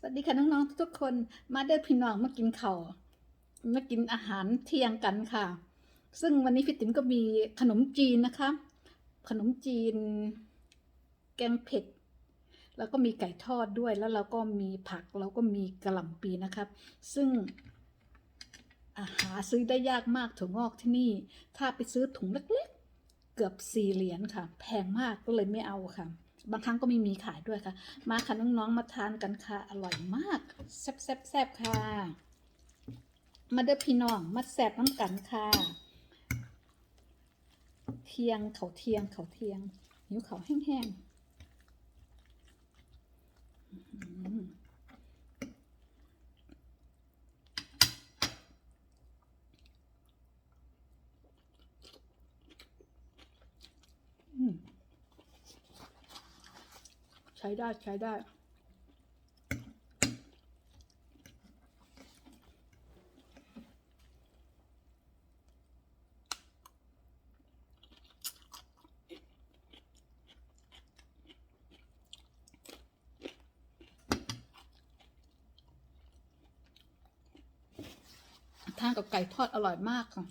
สวัสดีค่ะน้องๆทุกคน มาเด้อพี่น้องมากินข้าวมากินอาหารเที่ยงกันค่ะ ซึ่งวันนี้พี่ติ๋มก็มีขนมจีนนะคะ ขนมจีน แกงเผ็ด แล้วก็มีไก่ทอดด้วย แล้วเราก็มีผัก แล้วก็มีกระหล่ำปีนะครับ ซึ่งอาหาซื้อได้ยากมากถั่วงอกที่นี่ ถ้าไปซื้อถุงเล็กๆ เกือบสี่เหรียญค่ะ แพงมากก็เลยไม่เอาค่ะ บางครั้งก็ไม่มีขายด้วยค่ะ มาค่ะน้องๆมาทานกันค่ะ อร่อยมากแซ่บแซ่บแซ่บค่ะ มาเด้อพี่น้องมาแซ่บน้ำกันค่ะ เทียงเขาเทียงเขาเทียงหิวเขาแห้งๆอื้อหืออืม ใช้ได้ใช้ได้ ทานกับไก่ทอดอร่อยมากค่ะ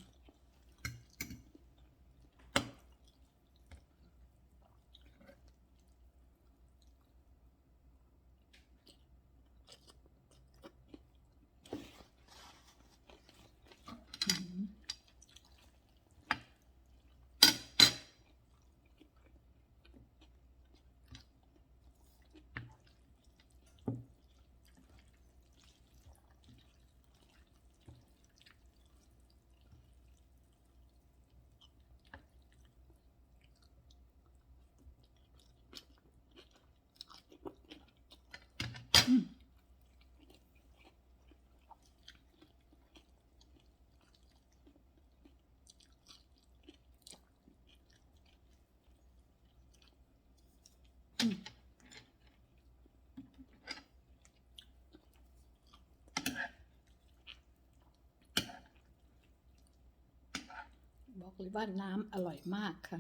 บอกเลยว่าน้ำอร่อยมากค่ะ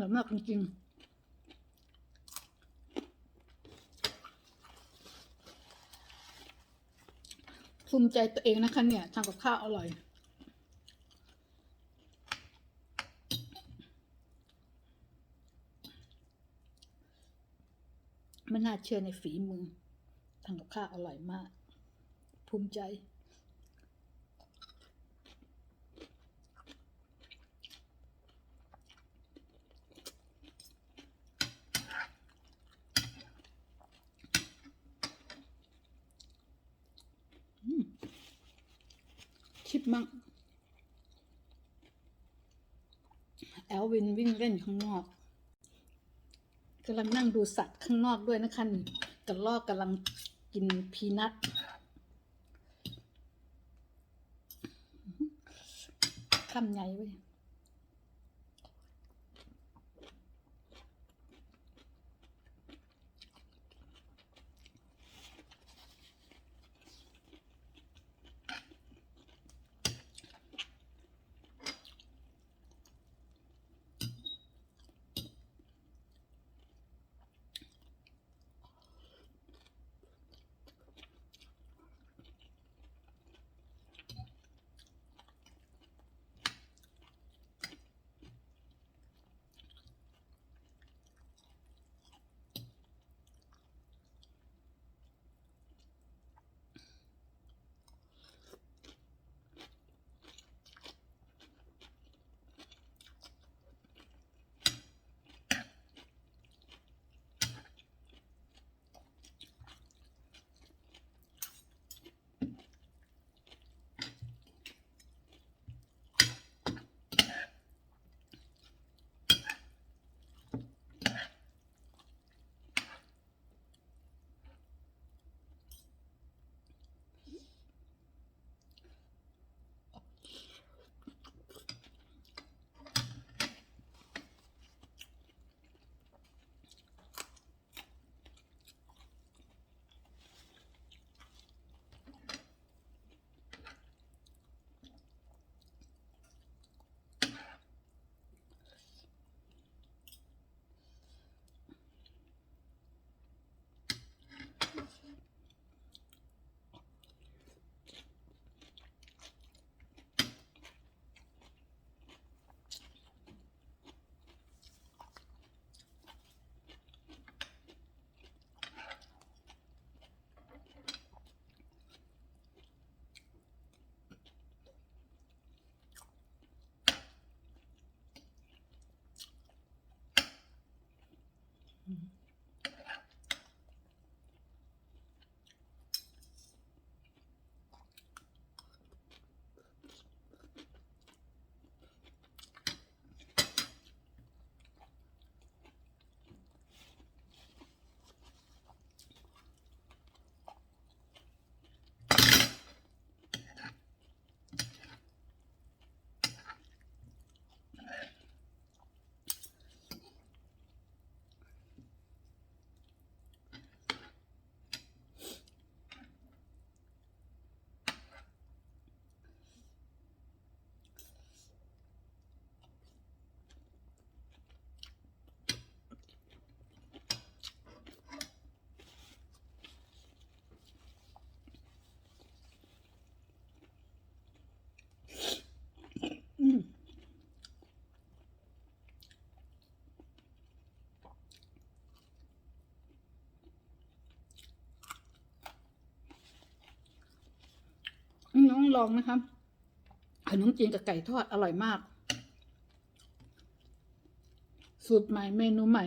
ร่อยมากจริงๆภูมิใจตัวเองนะคะเนี่ยทำกับข้าวอร่อยไม่น่าเชื่อในฝีมือทำกับข้าวอร่อยมาก ภูมิใจ อืม คิดมั่งแอลวินวิ่งเล่นข้างนอกกำลังนั่งดูสัตว์ข้างนอกด้วยนะคะนี่กระลอกกำลังกินพีนัทคำใหญ่เว้ย ลองนะคะขนมจีนกับไก่ทอดอร่อยมาก สูตรใหม่เมนูใหม่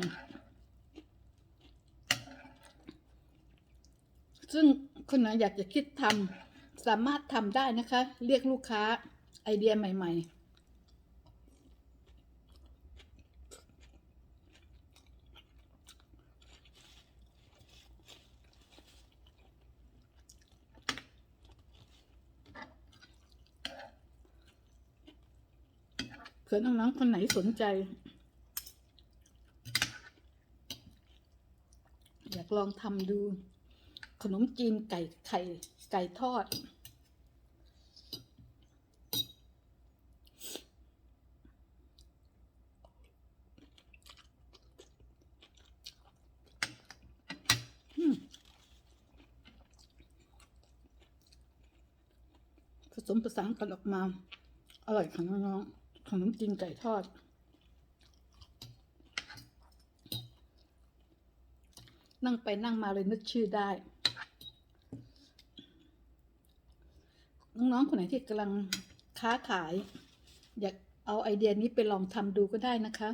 ซึ่งคนไหนอยากจะคิดทำสามารถทำได้นะคะ เรียกลูกค้าไอเดียใหม่ ๆ เผื่อน้องๆคนไหนสนใจ อยากลองทำดู ขนมจีนไก่ไข่ไก่ทอด ผสมผสานกันออกมา อร่อยค่ะน้องๆ ขนมจีนไก่ทอด นั่งไปนั่งมาเลยนึกชื่อได้ น้องๆคนไหนที่กำลังค้าขาย อยากเอาไอเดียนี้ไปลองทำดูก็ได้นะคะ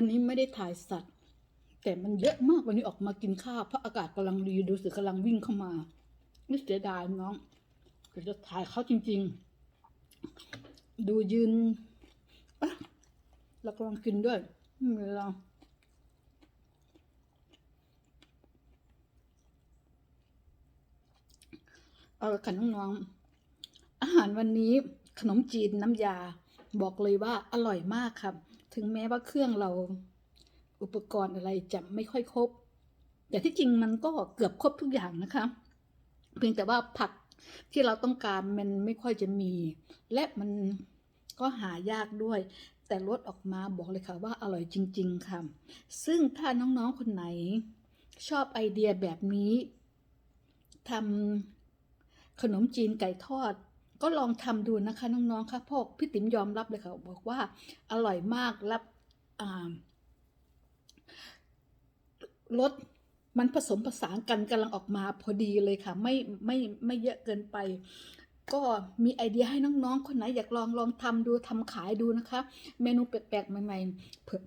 วันนี้ไม่ได้ถ่ายสัตว์ แต่มันเยอะมากวันนี้ออกมากินข้าวเพราะอากาศกำลังดีดูสิกำลังวิ่งเข้ามาไม่เสียดายน้องเดี๋ยวจะถ่ายเขาจริง ๆ ดูยืนอะเรากำลังกินด้วยไม่เวลาเอาละค่ะน้องๆอาหารวันนี้ขนมจีนน้ำยา บอกเลยว่าอร่อยมากครับ ถึงแม้ว่าเครื่องเราอุปกรณ์อะไรจะไม่ค่อยครบ แต่ที่จริงมันก็เกือบครบทุกอย่างนะคะ เพียงแต่ว่าผักที่เราต้องการมันไม่ค่อยจะมี และมันก็หายากด้วย แต่รสออกมาบอกเลยค่ะว่าอร่อยจริง ๆค่ะ ซึ่งถ้าน้องๆคนไหนชอบไอเดียแบบนี้ทำขนมจีนไก่ทอด ก็ลองทำดูนะคะน้องๆค่ะพราะพี่ติ๋มยอมรับเลยค่ะ บอกว่าอร่อยมากรับรสมันผสมผสานกันกำลังออกมาพอดีเลยค่ะ ไม่ไม่ไม่เยอะเกินไป ก็มีไอเดียให้น้องๆ คนไหนอยากลองลองทำดูทำขายดูนะคะ เมนูแปลกๆ ใหม่ๆเผื่อ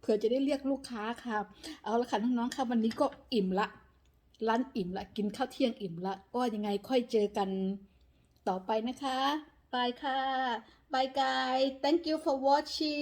เผื่อจะได้เรียกลูกค้าค่ะ เอาละค่ะน้องๆค่ะวันนี้ก็อิ่มละร้านอิ่มละกินข้าวเที่ยงอิ่มละก็ยังไงค่อยเจอกัน ต่อไปนะคะ บายค่ะ บายกาย thank you for watching